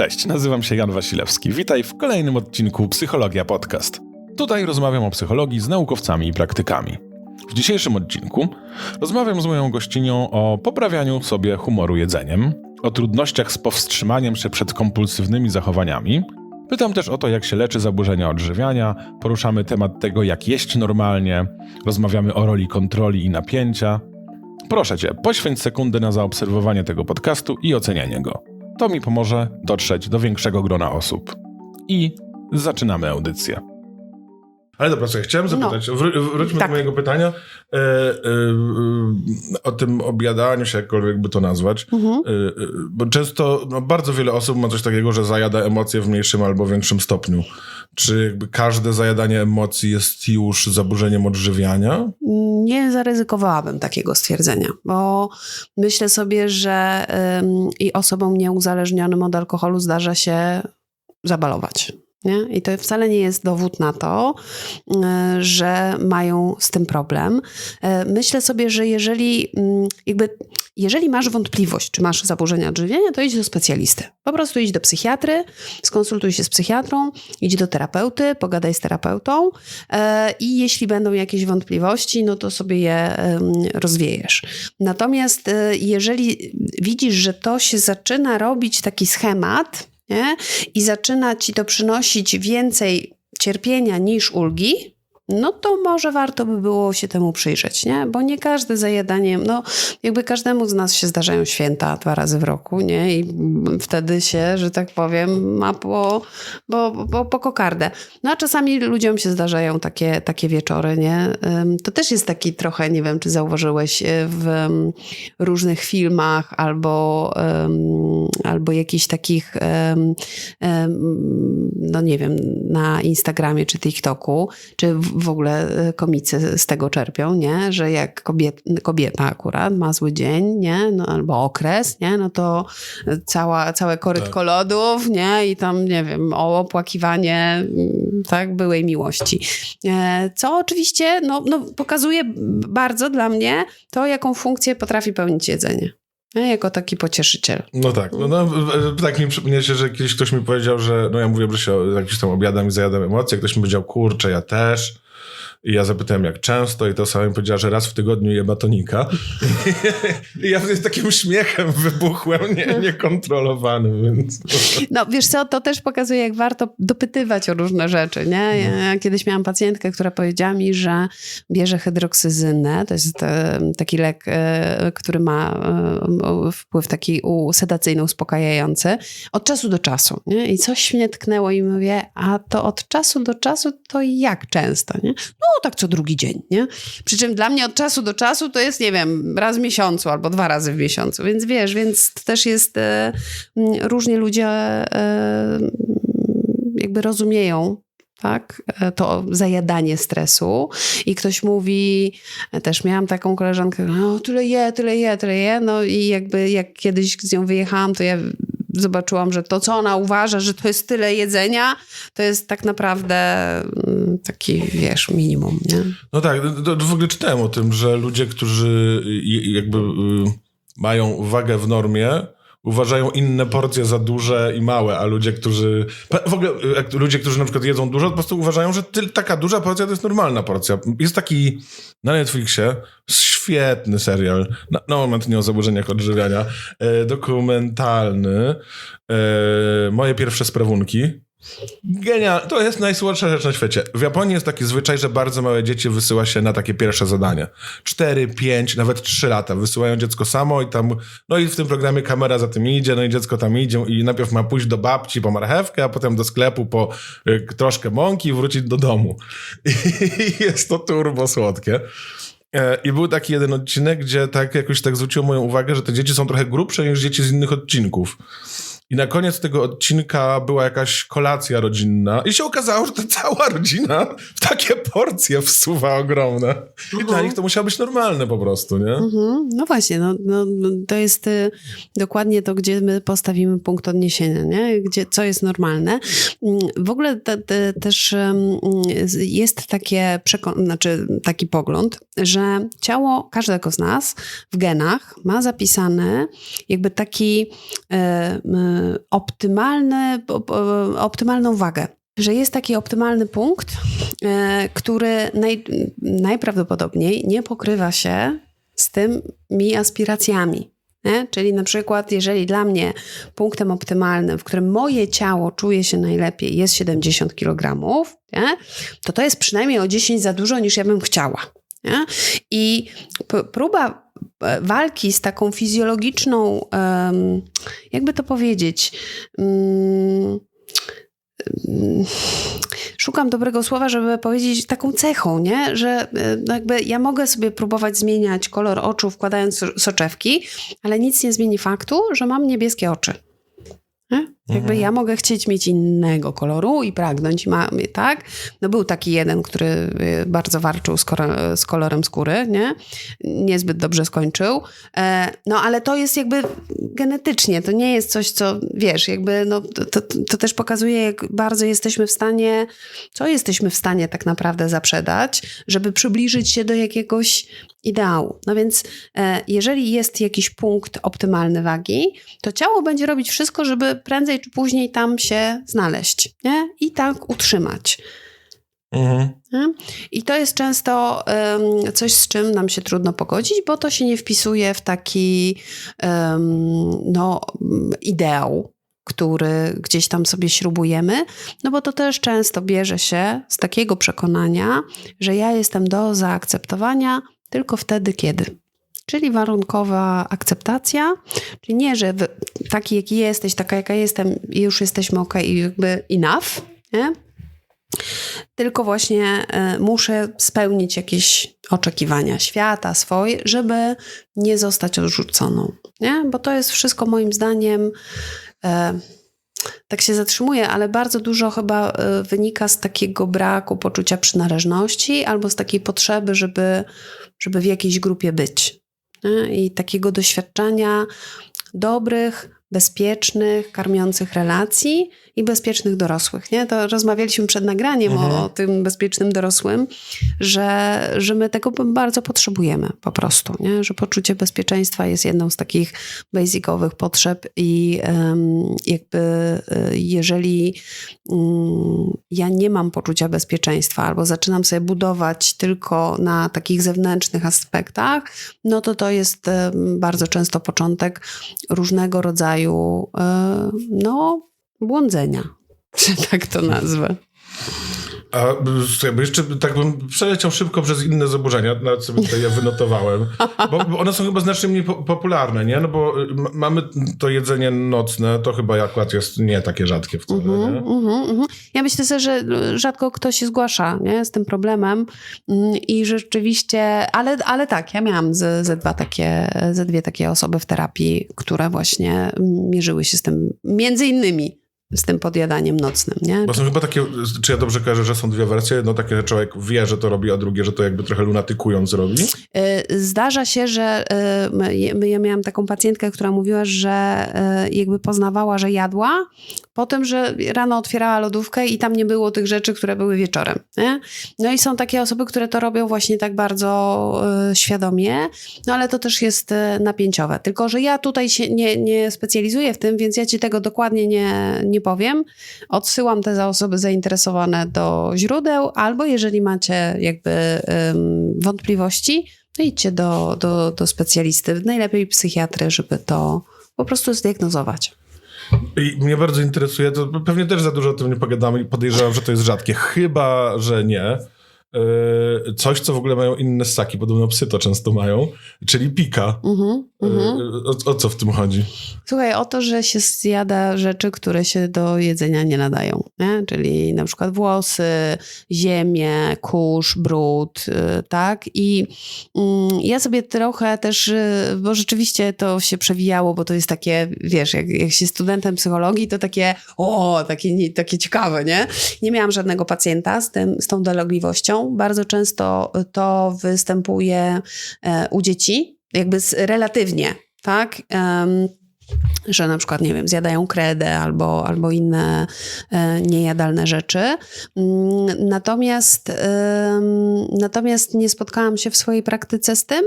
Cześć, nazywam się Jan Wasilewski. Witaj w kolejnym odcinku Psychologia Podcast. Tutaj rozmawiam o psychologii z naukowcami i praktykami. W dzisiejszym odcinku rozmawiam z moją gościnią o poprawianiu sobie humoru jedzeniem, o trudnościach z powstrzymaniem się przed kompulsywnymi zachowaniami. Pytam też o to, jak się leczy zaburzenia odżywiania, poruszamy temat tego, jak jeść normalnie, rozmawiamy o roli kontroli i napięcia. Proszę Cię, poświęć sekundę na zaobserwowanie tego podcastu i ocenianie go. To mi pomoże dotrzeć do większego grona osób. I zaczynamy audycję. Ale dobra, słuchaj, chciałem zapytać, no. wró- wróćmy Tak. do mojego pytania e, e, e, o tym objadaniu się, jakkolwiek by to nazwać. Mhm. E, e, bo często, no, bardzo wiele osób ma coś takiego, że zajada emocje w mniejszym albo większym stopniu. Czy jakby każde zajadanie emocji jest już zaburzeniem odżywiania? Nie zaryzykowałabym takiego stwierdzenia, bo myślę sobie, że ym, i osobom nieuzależnionym od alkoholu zdarza się zabalować. Nie? I to wcale nie jest dowód na to, y, że mają z tym problem. Y, Myślę sobie, że jeżeli mm, jakby jeżeli masz wątpliwość, czy masz zaburzenia odżywiania, to idź do specjalisty. Po prostu idź do psychiatry, skonsultuj się z psychiatrą, idź do terapeuty, pogadaj z terapeutą e, i jeśli będą jakieś wątpliwości, no to sobie je rozwiejesz. Natomiast e, jeżeli widzisz, że to się zaczyna robić taki schemat nie? i zaczyna ci to przynosić więcej cierpienia niż ulgi, no to może warto by było się temu przyjrzeć, nie? Bo nie każde zajadanie, no jakby każdemu z nas się zdarzają święta dwa razy w roku, nie? I wtedy się, że tak powiem, ma po, po, po, po kokardę. No a czasami ludziom się zdarzają takie, takie wieczory, nie? To też jest taki trochę, nie wiem, czy zauważyłeś, y, w różnych filmach albo, albo jakichś takich, no nie wiem, na Instagramie czy TikToku, czy w w ogóle y, komicy z tego czerpią, nie? Że jak kobiet, kobieta akurat ma zły dzień, nie? No, albo okres, nie? No to cała, całe korytko Tak. lodów, nie? I tam, nie wiem, o opłakiwanie, mm, tak, byłej miłości. E, Co oczywiście, no, no pokazuje bardzo dla mnie to, jaką funkcję potrafi pełnić jedzenie. Nie? Jako taki pocieszyciel. No tak, no, no tak mi przypomina się, że kiedyś ktoś mi powiedział, że no ja mówię, że się jakiś tam objadam i zajadam emocje, ktoś mi powiedział, kurczę, ja też. I ja zapytałem, jak często, i to sama mi powiedziała, że raz w tygodniu je batonika. I ja wtedy takim śmiechem wybuchłem, nie, niekontrolowanym, więc... No wiesz co, to też pokazuje, jak warto dopytywać o różne rzeczy, nie? Ja, ja kiedyś miałam pacjentkę, która powiedziała mi, że bierze hydroksyzynę, to jest e, taki lek, e, który ma e, wpływ taki sedacyjny, uspokajający, od czasu do czasu, nie? I coś mnie tknęło i mówię, a to od czasu do czasu to jak często, nie? No tak co drugi dzień, nie? Przy czym dla mnie od czasu do czasu to jest, nie wiem, raz w miesiącu albo dwa razy w miesiącu, więc wiesz, więc też jest, e, ludzie e, jakby rozumieją tak, e, to zajadanie stresu. I ktoś mówi, też miałam taką koleżankę, no tyle je, tyle je, tyle je, no i jakby jak kiedyś z nią wyjechałam, to ja zobaczyłam, że to, co ona uważa, że to jest tyle jedzenia, to jest tak naprawdę mm, taki, wiesz, minimum, nie? No tak, to w ogóle czytałem o tym, że ludzie, którzy y, jakby y, mają wagę w normie, uważają inne porcje za duże i małe, a ludzie, którzy. W ogóle y, ludzie, którzy na przykład jedzą dużo, po prostu uważają, że ty, taka duża porcja to jest normalna porcja. Jest taki na Netflixie świetny serial, na, moment nie o zaburzeniach odżywiania, e, dokumentalny. E, moje pierwsze sprawunki. Genial, to jest najsłodsza rzecz na świecie. W Japonii jest taki zwyczaj, że bardzo małe dzieci wysyła się na takie pierwsze zadanie. 4, 5, nawet 3 lata. Wysyłają dziecko samo i tam, no i w tym programie kamera za tym idzie, no i dziecko tam idzie i najpierw ma pójść do babci po marchewkę, a potem do sklepu po y, troszkę mąki i wrócić do domu. I jest to turbo słodkie. E, I był taki jeden odcinek, gdzie tak jakoś tak zwróciło moją uwagę, że te dzieci są trochę grubsze niż dzieci z innych odcinków. I na koniec tego odcinka była jakaś kolacja rodzinna i się okazało, że ta cała rodzina w takie porcje wsuwa ogromne. I dla nich to musiało być normalne po prostu, nie? Mhm. No właśnie, no, no, no, to jest y, dokładnie to, gdzie my postawimy punkt odniesienia, nie? Gdzie, co jest normalne. Mm, W ogóle te, te, też jest takie znaczy, taki pogląd, że ciało każdego z nas w genach ma zapisany jakby taki e, optymalny, optymalną wagę. Że jest taki optymalny punkt, e, który naj, najprawdopodobniej nie pokrywa się z tymi aspiracjami. Nie? Czyli na przykład, jeżeli dla mnie punktem optymalnym, w którym moje ciało czuje się najlepiej, jest 70 kg, nie? to to jest przynajmniej o 10 za dużo niż ja bym chciała. Nie? I próba walki z taką fizjologiczną, jakby to powiedzieć, szukam dobrego słowa, żeby powiedzieć taką cechą, nie? że no jakby ja mogę sobie próbować zmieniać kolor oczu wkładając so- soczewki, ale nic nie zmieni faktu, że mam niebieskie oczy. Jakby ja mogę chcieć mieć innego koloru i pragnąć, tak? No był taki jeden, który y, bardzo warczył z, kora- z kolorem skóry, nie? Niezbyt dobrze skończył. E, no ale to jest jakby genetycznie, to nie jest coś, co wiesz, jakby no, to, to, to też pokazuje, jak bardzo jesteśmy w stanie, co jesteśmy w stanie tak naprawdę zaprzedać, żeby przybliżyć się do jakiegoś ideału. No więc e, jeżeli jest jakiś punkt optymalny wagi, to ciało będzie robić wszystko, żeby prędzej czy później tam się znaleźć nie? i tak utrzymać. Mhm. I to jest często em, coś, z czym nam się trudno pogodzić, bo to się nie wpisuje w taki em, no, ideał, który gdzieś tam sobie śrubujemy, no bo to też często bierze się z takiego przekonania, że ja jestem do zaakceptowania tylko wtedy, kiedy. Czyli warunkowa akceptacja, czyli nie, że taki jaki jesteś, taka jaka jestem i już jesteśmy ok, i jakby enough, nie? tylko właśnie e, muszę spełnić jakieś oczekiwania świata swoje, żeby nie zostać odrzuconą. Nie? Bo to jest wszystko moim zdaniem, e, tak się zatrzymuje, ale bardzo dużo chyba e, wynika z takiego braku poczucia przynależności albo z takiej potrzeby, żeby, żeby w jakiejś grupie być. Nie? I takiego doświadczenia dobrych, bezpiecznych, karmiących relacji i bezpiecznych dorosłych. Nie? To rozmawialiśmy przed nagraniem Mhm. o, o tym bezpiecznym dorosłym, że, że my tego bardzo potrzebujemy po prostu. Nie? Że poczucie bezpieczeństwa jest jedną z takich basicowych potrzeb i em, jakby e, jeżeli mm, ja nie mam poczucia bezpieczeństwa albo zaczynam sobie budować tylko na takich zewnętrznych aspektach, no to to jest em, bardzo często początek różnego rodzaju e, no, błądzenia, czy tak to nazwę. A y, jakby jeszcze tak bym przeleciał szybko przez inne zaburzenia, nawet sobie tutaj je wynotowałem, bo, bo one są chyba znacznie mniej po, popularne, nie? No bo y, mamy to jedzenie nocne, to chyba akurat jest nie takie rzadkie wcale, Mhm, nie? mhm, mhm. Ja myślę sobie, że rzadko ktoś się zgłasza nie, z tym problemem Mm, i rzeczywiście, ale, ale tak, ja miałam ze, ze, dwa takie, ze dwie takie osoby w terapii, które właśnie mierzyły się z tym, między innymi z tym podjadaniem nocnym, nie? Bo są chyba takie, czy ja dobrze kojarzę, że są dwie wersje, jedno takie, że człowiek wie, że to robi, a drugie, że to jakby trochę lunatykując robi. Y, Zdarza się, że my- ja miałam taką pacjentkę, która mówiła, że y, jakby poznawała, że jadła, po tym, że rano otwierała lodówkę i tam nie było tych rzeczy, które były wieczorem. Nie? No i są takie osoby, które to robią właśnie tak bardzo świadomie, no ale to też jest napięciowe. Tylko, że ja tutaj się nie, nie specjalizuję w tym, więc ja ci tego dokładnie nie, nie powiem. Odsyłam te osoby zainteresowane do źródeł, albo jeżeli macie jakby ym, wątpliwości, to idźcie do, do, do specjalisty, najlepiej psychiatry, żeby to po prostu zdiagnozować. I mnie bardzo interesuje, to pewnie też za dużo o tym nie pogadamy i podejrzewam, że to jest rzadkie. Chyba, że nie. Yy, Coś, co w ogóle mają inne ssaki, podobno psy to często mają, czyli pika. Mhm. Yy, O, o co w tym chodzi? Słuchaj, o to, że się zjada rzeczy, które się do jedzenia nie nadają, nie? czyli na przykład włosy, ziemię, kurz, brud, y, tak? I mm, ja sobie trochę też, bo rzeczywiście to się przewijało, bo to jest takie, wiesz, jak, jak się studentem psychologii, to takie, o, takie, takie ciekawe, nie? Nie miałam żadnego pacjenta z, tym, z tą dolegliwością. Bardzo często to występuje e, u dzieci, jakby relatywnie, tak? Że na przykład, nie wiem, zjadają kredę albo, albo inne e, niejadalne rzeczy. Mm, Natomiast, natomiast nie spotkałam się w swojej praktyce z tym.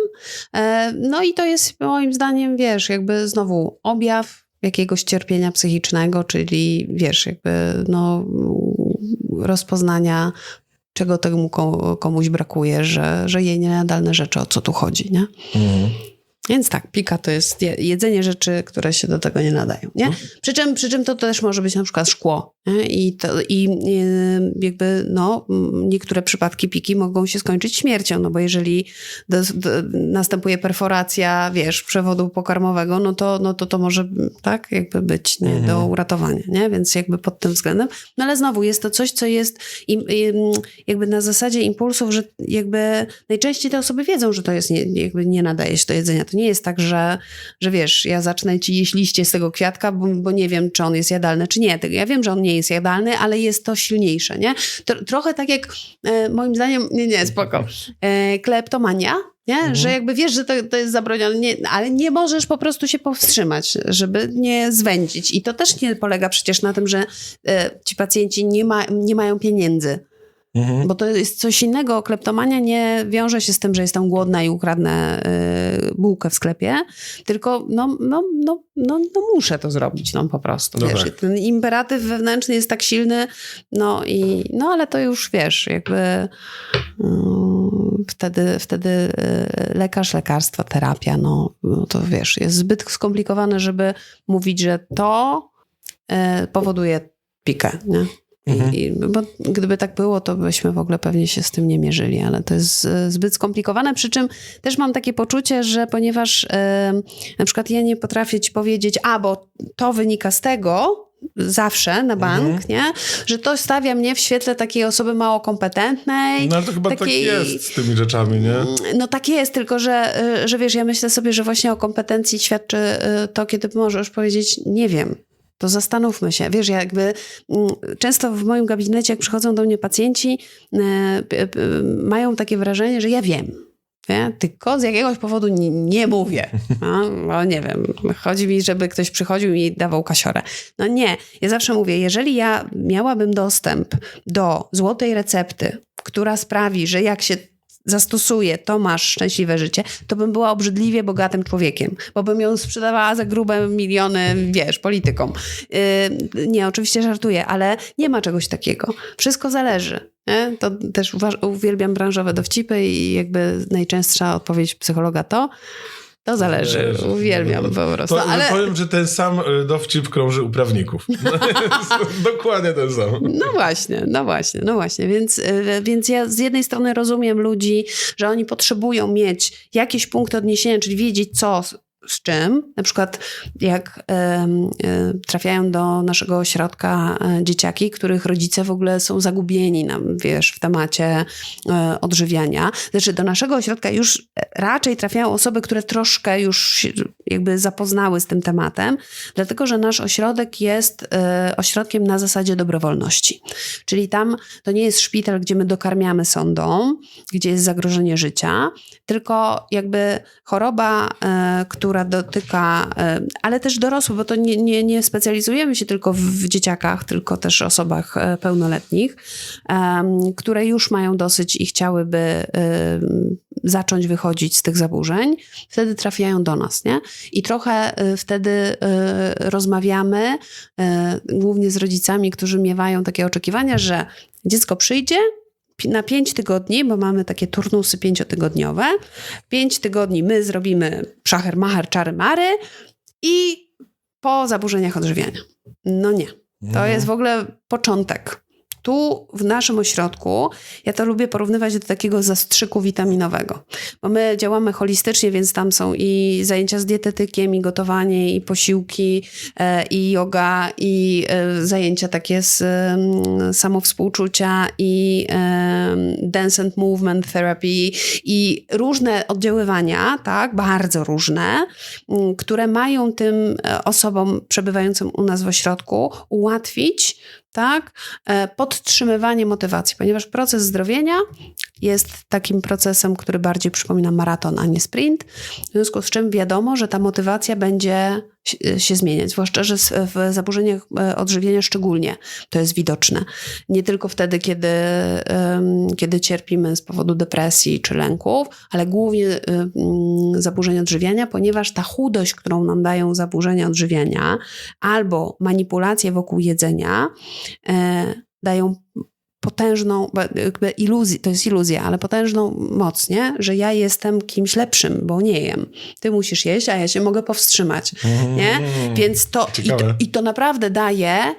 E, No i to jest moim zdaniem, wiesz, jakby znowu objaw jakiegoś cierpienia psychicznego, czyli wiesz, jakby no, rozpoznania, czego temu ko- komuś brakuje, że, że je niejadalne rzeczy, o co tu chodzi, nie? Mhm. Więc tak, pika to jest je- jedzenie rzeczy, które się do tego nie nadają. Nie? Przy, czym, przy czym to też może być na przykład szkło. I, to, I y, jakby no, niektóre przypadki piki mogą się skończyć śmiercią, no bo jeżeli do, do, następuje perforacja, wiesz, przewodu pokarmowego, no to, no to to może tak jakby być nie, do uratowania. Nie? Więc jakby pod tym względem. No ale znowu jest to coś, co jest im, im, jakby na zasadzie impulsów, że jakby najczęściej te osoby wiedzą, że to jest nie, jakby nie nadaje się do jedzenia. To nie jest tak, że, że wiesz, ja zacznę ci jeść liście z tego kwiatka, bo, bo nie wiem, czy on jest jadalny, czy nie. Ja wiem, że on nie jest jadalny, ale jest to silniejsze, nie? Trochę tak jak e, moim zdaniem, nie, nie, spoko, e, kleptomania, nie? Że jakby wiesz, że to, to jest zabronione, nie, ale nie możesz po prostu się powstrzymać, żeby nie zwędzić. I to też nie polega przecież na tym, że e, ci pacjenci nie, ma, nie mają pieniędzy. Mhm. Bo to jest coś innego. Kleptomania nie wiąże się z tym, że jestem głodna i ukradnę y, bułkę w sklepie, tylko no, no, no, no, no muszę to zrobić, no po prostu. No wiesz. tak. Ten imperatyw wewnętrzny jest tak silny, no i no ale to już wiesz, jakby mm, wtedy, wtedy y, lekarz, lekarstwo, terapia, no, no to wiesz, jest zbyt skomplikowane, żeby mówić, że to y, powoduje pikę, nie? Mhm. I, bo gdyby tak było, to byśmy w ogóle pewnie się z tym nie mierzyli, ale to jest e, zbyt skomplikowane. Przy czym też mam takie poczucie, że ponieważ e, na przykład ja nie potrafię ci powiedzieć, a bo to wynika z tego, zawsze na bank, Mhm. nie? Że to stawia mnie w świetle takiej osoby mało kompetentnej. No ale to chyba takiej- tak jest z tymi rzeczami, nie? No tak jest, tylko że, y, że wiesz, ja myślę sobie, że właśnie o kompetencji świadczy to, kiedy możesz powiedzieć, nie wiem. To zastanówmy się. Wiesz, jakby mm, często w moim gabinecie, jak przychodzą do mnie pacjenci, y, mają takie wrażenie, że ja wiem. Nie? Tylko z jakiegoś powodu nie, nie mówię. No, bo nie wiem, chodzi mi, żeby ktoś przychodził i dawał kasiorę. No nie, ja zawsze mówię, jeżeli ja miałabym dostęp do złotej recepty, która sprawi, że jak się zastosuje, to masz szczęśliwe życie, to bym była obrzydliwie bogatym człowiekiem, bo bym ją sprzedawała za grube miliony, wiesz, politykom. Yy, nie, oczywiście żartuję, ale nie ma czegoś takiego. Wszystko zależy. Nie? To też uwielbiam branżowe dowcipy i jakby najczęstsza odpowiedź psychologa to to zależy. Zależy. Uwielbiam po prostu. Ale, Powiem, że ten sam y, dowcip krąży u prawników. Dokładnie ten sam. No właśnie, no właśnie, no właśnie. Więc, y, więc ja z jednej strony rozumiem ludzi, że oni potrzebują mieć jakieś punkty odniesienia, czyli wiedzieć co z, czym. Na przykład jak y, trafiają do naszego ośrodka e, dzieciaki, których rodzice w ogóle są zagubieni nam, wiesz, w temacie e, odżywiania. Znaczy do naszego ośrodka już raczej trafiają osoby, które troszkę już jakby zapoznały z tym tematem, dlatego że nasz ośrodek jest e, ośrodkiem na zasadzie dobrowolności. Czyli tam to nie jest szpital, gdzie my dokarmiamy sondą, gdzie jest zagrożenie życia, tylko jakby choroba, e, która dotyka, e, ale też dorosłych, bo to nie, nie, nie specjalizujemy się tylko w, dzieciakach, tylko też osobach e, pełnoletnich, które już mają dosyć i chciałyby zacząć wychodzić z tych zaburzeń, wtedy trafiają do nas, nie? I trochę y, wtedy rozmawiamy, głównie z rodzicami, którzy miewają takie oczekiwania, że dziecko przyjdzie na pięć tygodni, bo mamy takie turnusy pięciotygodniowe. Pięć tygodni my zrobimy szacher, macher, czary, mary i po zaburzeniach odżywiania. No nie. To jest w ogóle początek. Tu w naszym ośrodku, ja to lubię porównywać do takiego zastrzyku witaminowego, bo my działamy holistycznie, więc tam są i zajęcia z dietetykiem, i gotowanie, i posiłki, e, i yoga, i e, zajęcia takie z samowspółczucia, i dance and movement therapy, i różne oddziaływania, tak, bardzo różne, które mają tym e, osobom przebywającym u nas w ośrodku ułatwić tak, e, podtrzymywanie motywacji, ponieważ proces zdrowienia jest takim procesem, który bardziej przypomina maraton, a nie sprint. W związku z czym wiadomo, że ta motywacja będzie się- się zmieniać, zwłaszcza, że w zaburzeniach e, odżywiania szczególnie to jest widoczne. Nie tylko wtedy, kiedy, kiedy cierpimy z powodu depresji czy lęków, ale głównie em, zaburzeń odżywiania, ponieważ ta chudość, którą nam dają zaburzenia odżywiania albo manipulacje wokół jedzenia, e, dają potężną, jakby iluzję, to jest iluzja, ale potężną moc, nie? że ja jestem kimś lepszym, bo nie jem. Ty musisz jeść, a ja się mogę powstrzymać. Nie? Mm. Więc to i, to i to naprawdę daje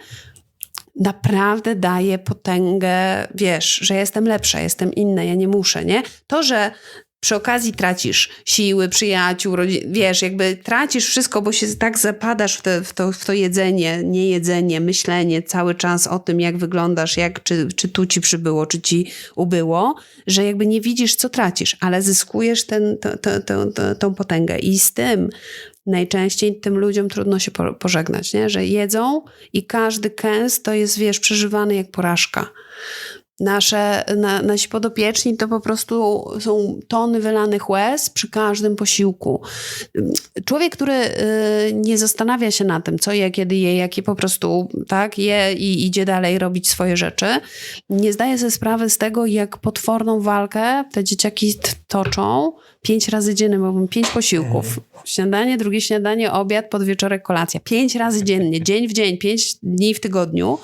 naprawdę daje potęgę, wiesz, że jestem lepsza, jestem inna, ja nie muszę, nie? To, że przy okazji tracisz siły, przyjaciół, wiesz, jakby tracisz wszystko, bo się tak zapadasz w, te, w, to, w to jedzenie, niejedzenie, myślenie cały czas o tym, jak wyglądasz, jak, czy, czy tu ci przybyło, czy ci ubyło, że jakby nie widzisz, co tracisz, ale zyskujesz ten, to, to, to, to, tą potęgę. I z tym najczęściej tym ludziom trudno się po- pożegnać, nie? że jedzą i każdy kęs to jest, wiesz, przeżywany jak porażka. Nasze, na, nasi podopieczni to po prostu są tony wylanych łez przy każdym posiłku. Człowiek, który y, nie zastanawia się na tym, co je, kiedy je, jaki po prostu tak je i idzie dalej robić swoje rzeczy, nie zdaje sobie sprawy z tego, jak potworną walkę te dzieciaki toczą pięć razy dziennie, bo mam pięć posiłków. Śniadanie, drugie śniadanie, obiad, podwieczorek, kolacja. Pięć razy dziennie, dzień w dzień, pięć dni w tygodniu,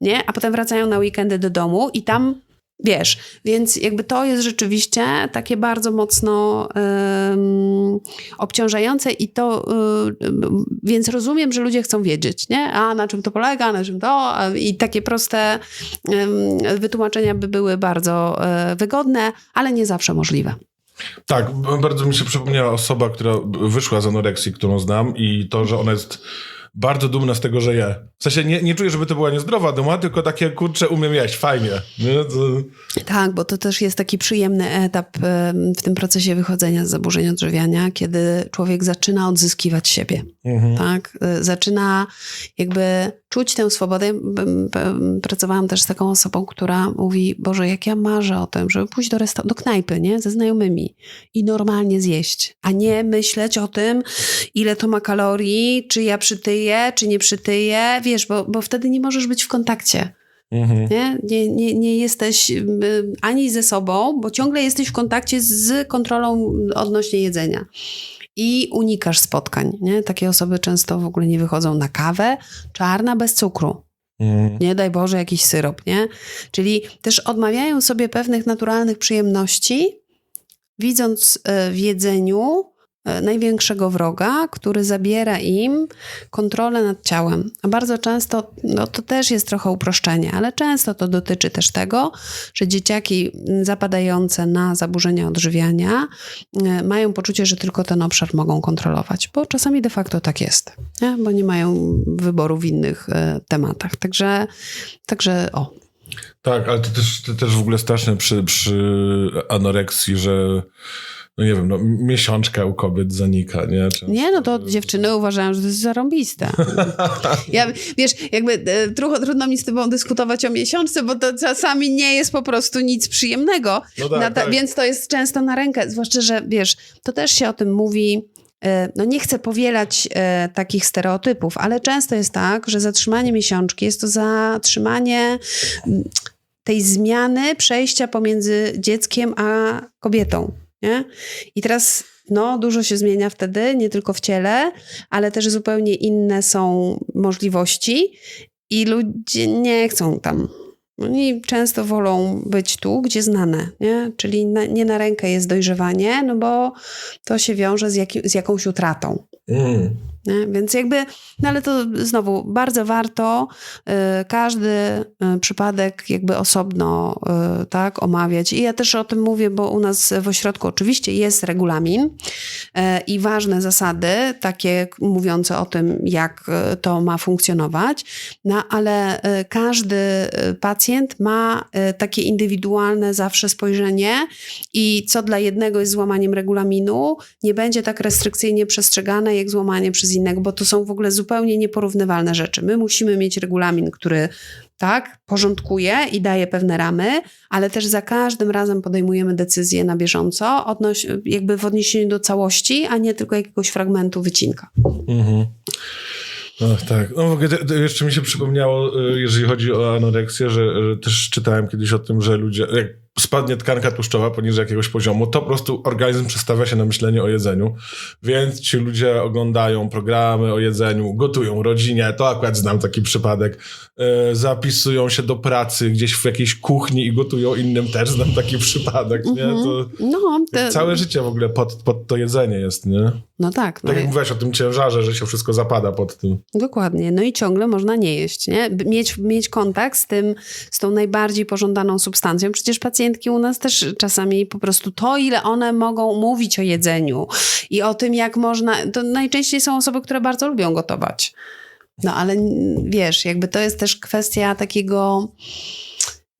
nie? A potem wracają na weekendy do domu i tam Wiesz, więc jakby to jest rzeczywiście takie bardzo mocno em, obciążające i to, y, więc rozumiem, że ludzie chcą wiedzieć, nie? A na czym to polega, na czym to i takie proste em, wytłumaczenia by były bardzo e, wygodne, ale nie zawsze możliwe. Tak, bardzo mi się przypomniała osoba, która wyszła z anoreksji, którą znam i to, że ona jest bardzo dumna z tego, że je. W sensie nie, nie czuję, żeby to była niezdrowa duma, tylko takie, kurczę, umiem jeść, fajnie. Nie? To... Tak, bo to też jest taki przyjemny etap w tym procesie wychodzenia z zaburzeń odżywiania, kiedy człowiek zaczyna odzyskiwać siebie. Mhm. tak? Y, Zaczyna jakby czuć tę swobodę. Pracowałam też z taką osobą, która mówi, Boże, jak ja marzę o tym, żeby pójść do, do knajpy, nie? Ze znajomymi i normalnie zjeść, a nie myśleć o tym, ile to ma kalorii, czy ja przytyję, czy nie przytyję, wiesz, bo, bo wtedy nie możesz być w kontakcie. Mhm. Nie? Nie, nie, nie jesteś y, ani ze sobą, bo ciągle jesteś w kontakcie z kontrolą odnośnie jedzenia. I unikasz spotkań. Nie? Takie osoby często w ogóle nie wychodzą na kawę. Czarna bez cukru. Mhm. Nie daj Boże, jakiś syrop, nie? Czyli też odmawiają sobie pewnych naturalnych przyjemności, widząc e, w jedzeniu największego wroga, który zabiera im kontrolę nad ciałem. A bardzo często, no to też jest trochę uproszczenie, ale często to dotyczy też tego, że dzieciaki zapadające na zaburzenia odżywiania e, mają poczucie, że tylko ten obszar mogą kontrolować, bo czasami de facto tak jest, nie? bo nie mają wyboru w innych e, tematach. Także, także o. Tak, ale to też, to też w ogóle straszne przy, przy anoreksji, że no nie wiem, no, miesiączka u kobiet zanika, nie? Często. Nie, no to dziewczyny uważają, że to jest zarąbiste. Ja, wiesz, jakby e, trochę trudno mi z tobą dyskutować o miesiączce, bo to czasami nie jest po prostu nic przyjemnego. No tak, ta- tak. Więc to jest często na rękę, zwłaszcza, że wiesz, to też się o tym mówi. e, No nie chcę powielać e, takich stereotypów, ale często jest tak, że zatrzymanie miesiączki jest to zatrzymanie tej zmiany przejścia pomiędzy dzieckiem a kobietą. Nie? I teraz no, dużo się zmienia wtedy, nie tylko w ciele, ale też zupełnie inne są możliwości i ludzie nie chcą tam. Oni często wolą być tu, gdzie znane, nie? czyli na, nie na rękę jest dojrzewanie, no bo to się wiąże z, jaki, z jakąś utratą. Mm. Nie? Więc jakby, no ale to znowu bardzo warto y, każdy y, przypadek jakby osobno y, tak omawiać. I ja też o tym mówię, bo u nas w ośrodku oczywiście jest regulamin y, i ważne zasady, takie mówiące o tym, jak y, to ma funkcjonować, no ale y, każdy pacjent ma takie indywidualne zawsze spojrzenie i co dla jednego jest złamaniem regulaminu, nie będzie tak restrykcyjnie przestrzegane jak złamanie przez innego, bo to są w ogóle zupełnie nieporównywalne rzeczy. My musimy mieć regulamin, który tak, porządkuje i daje pewne ramy, ale też za każdym razem podejmujemy decyzje na bieżąco, odnoś, jakby w odniesieniu do całości, a nie tylko jakiegoś fragmentu wycinka. Mhm. Ach, tak. No w ogóle jeszcze mi się przypomniało, y, jeżeli chodzi o anoreksję, że, że też czytałem kiedyś o tym, że ludzie, jak spadnie tkanka tłuszczowa poniżej jakiegoś poziomu, to po prostu organizm przestawia się na myślenie o jedzeniu. Więc ci ludzie oglądają programy o jedzeniu, gotują rodzinie, to akurat znam taki przypadek, y, zapisują się do pracy gdzieś w jakiejś kuchni i gotują innym, też znam taki przypadek, nie? To No, te, całe życie w ogóle pod, pod to jedzenie jest, nie? no tak. No, Tak jak mówiłaś o tym ciężarze, że się wszystko zapada pod tym. Dokładnie. No i ciągle można nie jeść, nie? Mieć, mieć kontakt z tym, z tą najbardziej pożądaną substancją. Przecież pacjentki u nas też czasami po prostu to, ile one mogą mówić o jedzeniu i o tym, jak można. To najczęściej są osoby, które bardzo lubią gotować. No ale wiesz, jakby to jest też kwestia takiego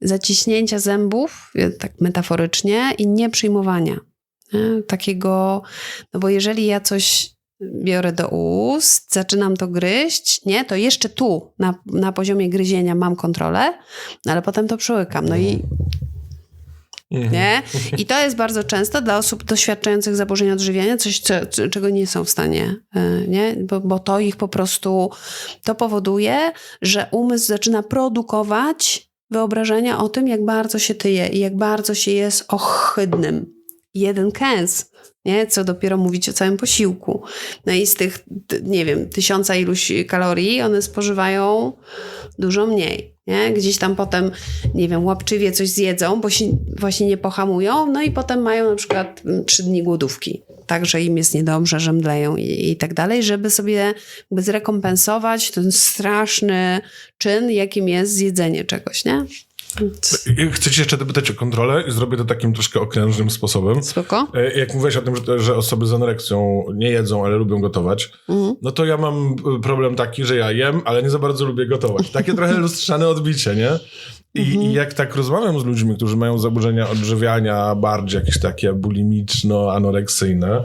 zaciśnięcia zębów, tak metaforycznie, i nieprzyjmowania. Nie? Takiego, no bo jeżeli ja coś biorę do ust, zaczynam to gryźć, nie, to jeszcze tu na, na poziomie gryzienia mam kontrolę, no ale potem to przełykam. No i. nie? I to jest bardzo często dla osób doświadczających zaburzeń odżywiania coś, co, czego nie są w stanie, y, nie? Bo, bo to ich po prostu, to powoduje, że umysł zaczyna produkować wyobrażenia o tym, jak bardzo się tyje i jak bardzo się jest ohydnym. Jeden kęs, nie? Co dopiero mówić o całym posiłku. No i z tych, nie wiem, tysiąca iluś kalorii one spożywają dużo mniej. Nie? Gdzieś tam potem, nie wiem, łapczywie coś zjedzą, bo się właśnie nie pohamują, no i potem mają na przykład mm, trzy dni głodówki. Tak, że im jest niedobrze, że mdleją i, i tak dalej, żeby sobie jakby zrekompensować ten straszny czyn, jakim jest zjedzenie czegoś, nie? Chcę cię jeszcze dopytać o kontrolę i zrobię to takim troszkę okrężnym sposobem. Spoko? E, Jak mówiłeś o tym, że, że osoby z anoreksją nie jedzą, ale lubią gotować, Mhm. no to ja mam y, problem taki, że ja jem, ale nie za bardzo lubię gotować. Takie trochę lustrzane odbicie, nie? I, I jak tak rozmawiam z ludźmi, którzy mają zaburzenia odżywiania bardziej jakieś takie bulimiczno-anoreksyjne,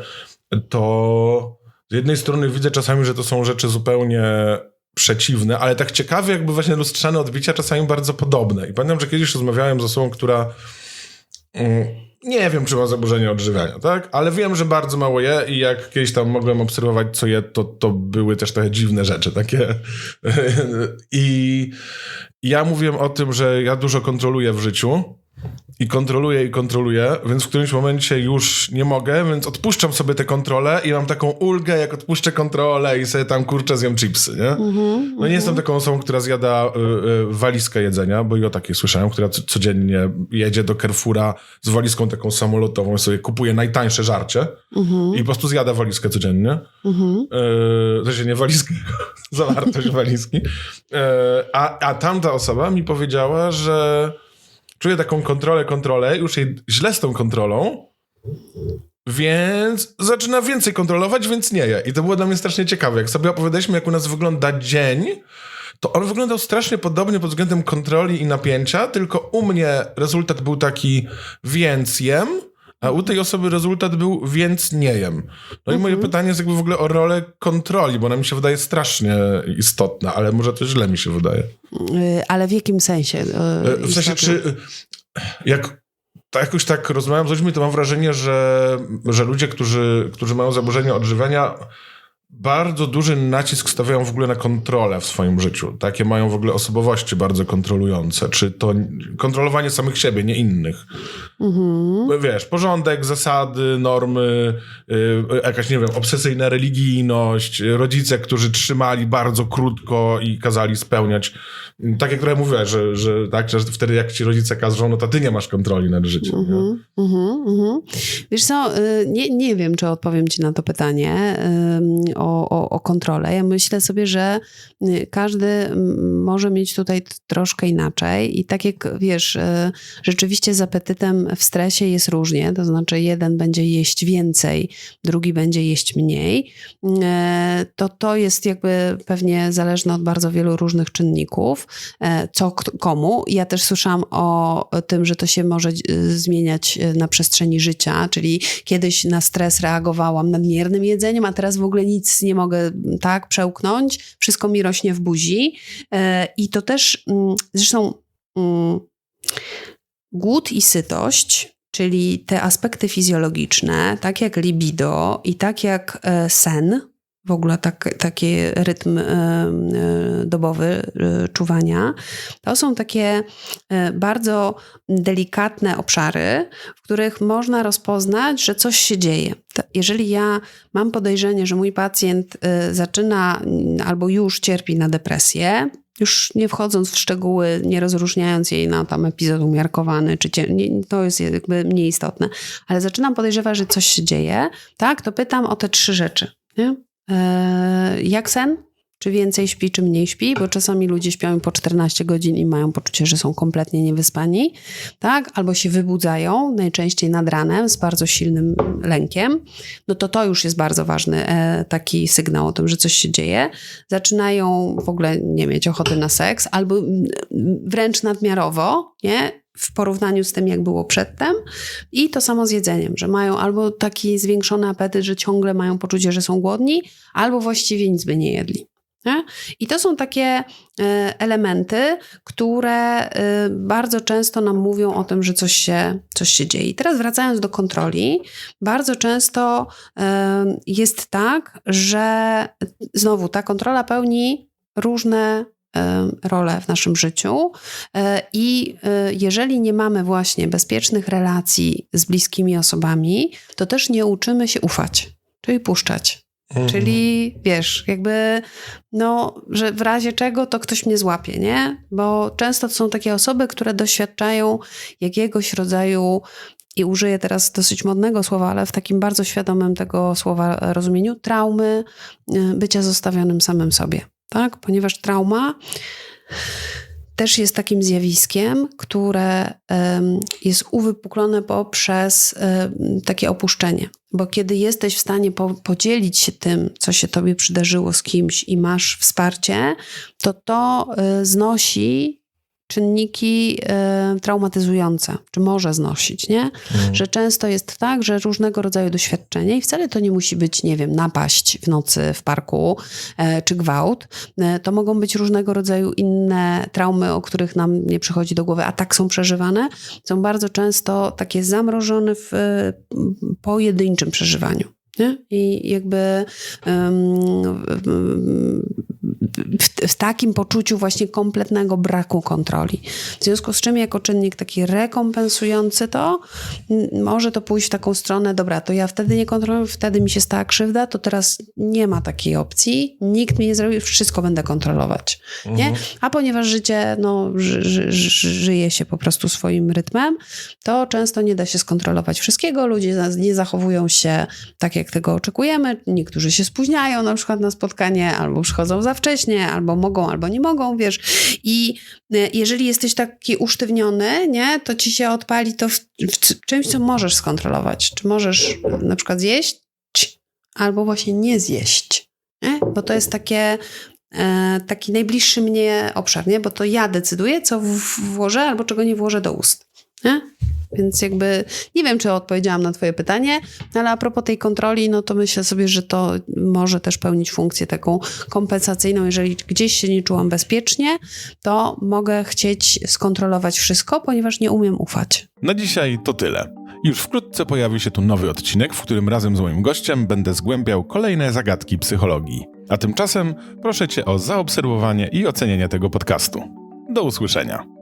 to z jednej strony widzę czasami, że to są rzeczy zupełnie przeciwne, ale tak ciekawe jakby właśnie lustrzane odbicia czasami bardzo podobne. I pamiętam, że kiedyś rozmawiałem z osobą, która mm, nie wiem, czy ma zaburzenie odżywiania, tak? Ale wiem, że bardzo mało je i jak kiedyś tam mogłem obserwować, co je, to, to były też trochę dziwne rzeczy takie. I ja mówiłem o tym, że ja dużo kontroluję w życiu i kontroluję i kontroluję, więc w którymś momencie już nie mogę, więc odpuszczam sobie te kontrole i mam taką ulgę, jak odpuszczę kontrolę i sobie tam kurczę zjem chipsy, nie? No nie jestem taką osobą, która zjada y, y, walizkę jedzenia, bo i o takiej słyszałem, która co- codziennie jedzie do Carrefoura z walizką taką samolotową sobie kupuje najtańsze żarcie i po prostu zjada walizkę codziennie. Mhm. To się nie walizkę, zawartość walizki. Yy, a, a tamta osoba mi powiedziała, że czuje taką kontrolę, kontrolę, już jej źle z tą kontrolą, więc zaczyna więcej kontrolować, więc nie je. I to było dla mnie strasznie ciekawe. Jak sobie opowiadaliśmy, jak u nas wygląda dzień, to on wyglądał strasznie podobnie pod względem kontroli i napięcia, tylko u mnie rezultat był taki więc jem, a u tej osoby rezultat był więc nie jem. No i moje pytanie jest jakby w ogóle o rolę kontroli, bo ona mi się wydaje strasznie istotna, ale może to źle mi się wydaje. Y, Ale w jakim sensie? y, E, W sensie, czy jak tak jakoś tak rozmawiam z ludźmi, to mam wrażenie, że, że ludzie, którzy, którzy mają zaburzenia odżywiania, bardzo duży nacisk stawiają w ogóle na kontrolę w swoim życiu. Takie mają w ogóle osobowości bardzo kontrolujące. Czy to kontrolowanie samych siebie, nie innych. Mhm. Wiesz, porządek, zasady, normy, y, jakaś, nie wiem, obsesyjna religijność, rodzice, którzy trzymali bardzo krótko i kazali spełniać. Tak jak trochę mówiłaś, że, że, tak, że wtedy jak ci rodzice każą, no to ty nie masz kontroli nad życiem. Mhm, mhm, mhm. Wiesz co, y, nie, nie wiem, czy odpowiem ci na to pytanie o, o, o kontrolę. Ja myślę sobie, że y, każdy może mieć tutaj troszkę inaczej i tak jak wiesz, y, rzeczywiście z apetytem w stresie jest różnie, to znaczy jeden będzie jeść więcej, drugi będzie jeść mniej, y, to to jest jakby pewnie zależne od bardzo wielu różnych czynników, e, co komu. Ja też słyszałam o tym, że to się może zmieniać na przestrzeni życia, czyli kiedyś na stres reagowałam nadmiernym jedzeniem, a teraz w ogóle nic nie mogę tak przełknąć, wszystko mi rośnie w buzi. E, I to też, mm, zresztą mm, głód i sytość, czyli te aspekty fizjologiczne, tak jak libido i tak jak e, sen, w ogóle tak, taki rytm e, e, dobowy e, czuwania, to są takie bardzo delikatne obszary, w których można rozpoznać, że coś się dzieje. Jeżeli ja mam podejrzenie, że mój pacjent zaczyna albo już cierpi na depresję, już nie wchodząc w szczegóły, nie rozróżniając jej na tam epizod umiarkowany, czy cie, nie, to jest jakby mniej istotne, ale zaczynam podejrzewać, że coś się dzieje, tak, to pytam o te trzy rzeczy. Nie? E, jak sen? Czy więcej śpi, czy mniej śpi? Bo czasami ludzie śpią po 14 godzin i mają poczucie, że są kompletnie niewyspani, tak? Albo się wybudzają, najczęściej nad ranem, z bardzo silnym lękiem. No to to już jest bardzo ważny e, taki sygnał o tym, że coś się dzieje. Zaczynają w ogóle nie mieć ochoty na seks, albo mm, wręcz nadmiarowo, nie? W porównaniu z tym, jak było przedtem. I to samo z jedzeniem, że mają albo taki zwiększony apetyt, że ciągle mają poczucie, że są głodni, albo właściwie nic by nie jedli. Nie? I to są takie e, elementy, które e, bardzo często nam mówią o tym, że coś się, coś się dzieje. I teraz wracając do kontroli, bardzo często e, jest tak, że znowu ta kontrola pełni różne e, role w naszym życiu e, i e, jeżeli nie mamy właśnie bezpiecznych relacji z bliskimi osobami, to też nie uczymy się ufać, czyli puszczać. Mhm. Czyli wiesz, jakby, no, że w razie czego to ktoś mnie złapie, nie? Bo często to są takie osoby, które doświadczają jakiegoś rodzaju, i użyję teraz dosyć modnego słowa, ale w takim bardzo świadomym tego słowa rozumieniu, traumy bycia zostawionym samym sobie, tak? Ponieważ trauma też jest takim zjawiskiem, które jest uwypuklone poprzez takie opuszczenie. Bo kiedy jesteś w stanie po, podzielić się tym, co się tobie przydarzyło z kimś i masz wsparcie, to to y, znosi czynniki y, traumatyzujące, czy może znosić, nie? Mhm. Że często jest tak, że różnego rodzaju doświadczenie i wcale to nie musi być, nie wiem, napaść w nocy w parku e, czy gwałt. E, to mogą być różnego rodzaju inne traumy, o których nam nie przychodzi do głowy, a tak są przeżywane. Są bardzo często takie zamrożone w pojedynczym przeżywaniu. Nie? I jakby w, w takim poczuciu właśnie kompletnego braku kontroli. W związku z czym, jako czynnik taki rekompensujący to, może to pójść w taką stronę, dobra, to ja wtedy nie kontroluję, wtedy mi się stała krzywda, to teraz nie ma takiej opcji, nikt mi nie zrobi, wszystko będę kontrolować. Nie? A ponieważ życie, no, ży, ży, ży, żyje się po prostu swoim rytmem, to często nie da się skontrolować wszystkiego, ludzie nie zachowują się tak, jak tego oczekujemy, niektórzy się spóźniają na przykład na spotkanie, albo przychodzą za wcześnie, albo mogą, albo nie mogą, wiesz. I e, jeżeli jesteś taki usztywniony, nie, to ci się odpali to w, w czymś, co możesz skontrolować. Czy możesz na przykład zjeść, albo właśnie nie zjeść. Nie? Bo to jest takie, e, taki najbliższy mnie obszar, nie? bo to ja decyduję, co włożę albo czego nie włożę do ust. Nie? Więc jakby nie wiem, czy odpowiedziałam na Twoje pytanie, ale a propos tej kontroli, no to myślę sobie, że to może też pełnić funkcję taką kompensacyjną. Jeżeli gdzieś się nie czułam bezpiecznie, to mogę chcieć skontrolować wszystko, ponieważ nie umiem ufać. Na dzisiaj to tyle. Już wkrótce pojawi się tu nowy odcinek, w którym razem z moim gościem będę zgłębiał kolejne zagadki psychologii. A tymczasem proszę Cię o zaobserwowanie i ocenienie tego podcastu. Do usłyszenia.